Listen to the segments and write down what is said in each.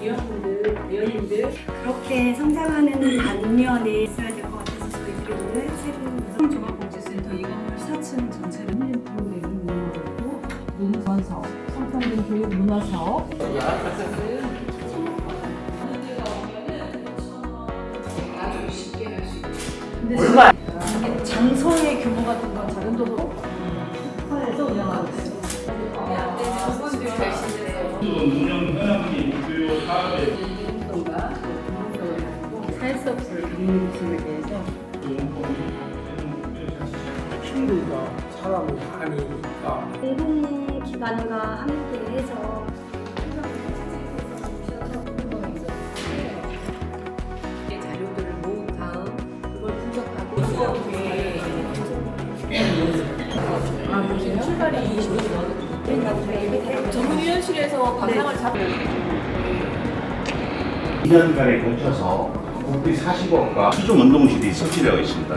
위원분들, 위원님들 그렇게 성장하는 반면에 있어야 될 것 같아서 저희들이 오늘 새로운 종합복지센터 이 건물 4층 전체를 힐링 프로그램이 운영하고 있고 문화 사업, 성평등 교육 문화 사업. 근데 장소의 규모 같은 건 작은 도서 운영 현황이 목표 사업에 사회수업을 운영하는 것에. 대해서 힘들다 사람이 많으니까. 공공기관과 함께 해서 자료들을 모은 다음 그걸 분석하고 수업에 아, 무슨 출발이 25일 전문위원실에서 감상을 잡는 2년간에 걸쳐서 국비 40억과 수중 운동실이 설치되어 있습니다.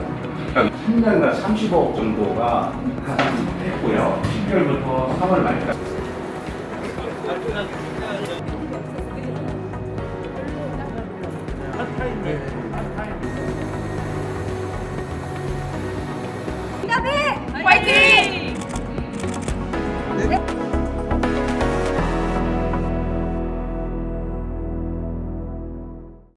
그러니까 30억 정도가 가산했고요. 10월부터 3월 말까지. 화이팅! 哎。